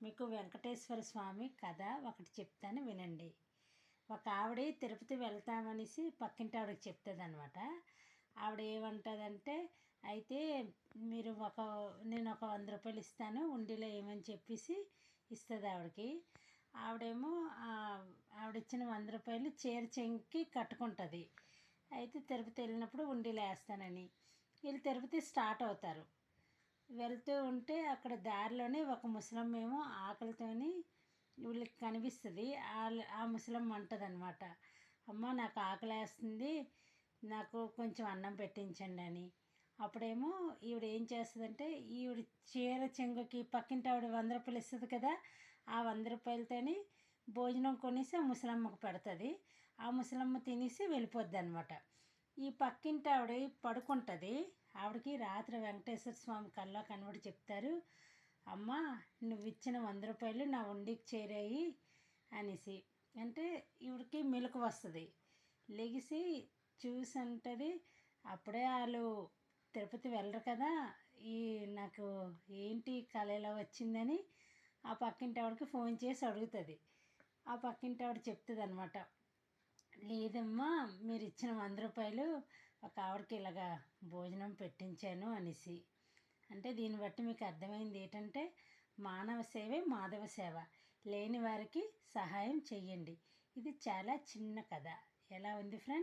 మీకు వెంకటేశ్వర స్వామి కథ ఒకటి చెప్తాను వినండి. ఒక ఆవిడ తిరుపతి వెళ్తామనేసి పక్కింటి ఆవిడకి చెప్తుంది అనమాట ఆవిడ ఏమంటుందంటే అయితే మీరు ఒక నేను ఒక వంద రూపాయలు ఇస్తాను ఉండిలో ఏమని చెప్పేసి ఇస్తుంది ఆవిడకి. ఆవిడేమో ఆవిడ ఇచ్చిన వంద రూపాయలు చీర చెంకి కట్టుకుంటుంది. అయితే తిరుపతి వెళ్ళినప్పుడు ఉండిలో వేస్తానని. వీళ్ళు తిరుపతి స్టార్ట్ అవుతారు. వెళ్తూ ఉంటే అక్కడ దారిలోనే ఒక ముసలమ్మ ఏమో ఆకలితోని వీళ్ళకి కనిపిస్తుంది. ఆ ముసలమ్మ అంటుంది అనమాట అమ్మ నాకు ఆకలేస్తుంది నాకు కొంచెం అన్నం పెట్టించండి అని. అప్పుడేమో ఈవిడ ఏం చేస్తుందంటే ఈవిడ చీర చెంగుకి పక్కింటి ఆవిడ వంద రూపాయలు ఇస్తుంది కదా ఆ వంద రూపాయలతోని భోజనం కొనేసి ఆ ముసలమ్మకు పెడుతుంది. ఆ ముసలమ్మ తినేసి వెళ్ళిపోద్ది అనమాట ఈ పక్కింటి ఆవిడ పడుకుంటుంది. ఆవిడకి రాత్రి వెంకటేశ్వర స్వామి కల్లో కనబడి చెప్తారు అమ్మ నువ్వు ఇచ్చిన వంద రూపాయలు నా ఉండికి చేరాయి అనేసి. అంటే ఇవిడికి మెలకు వస్తుంది. లెగిసి చూసి అంటది అప్పుడే వాళ్ళు తిరుపతి వెళ్ళరు కదా ఈ నాకు ఏంటి కళ ఎలా వచ్చిందని ఆ పక్కింటి ఆవిడకి ఫోన్ చేసి అడుగుతుంది. ఆ పక్కింటి ఆవిడ చెప్తుంది అనమాట లేదమ్మా మీరు ఇచ్చిన వంద రూపాయలు ఒక ఆవిడకి ఇలాగా భోజనం పెట్టించాను అనేసి. అంటే దీన్ని బట్టి మీకు అర్థమైంది ఏంటంటే మానవ సేవే మాధవ సేవ. లేని వారికి సహాయం చెయ్యండి. ఇది చాలా చిన్న కథ. ఎలా ఉంది ఫ్రెండ్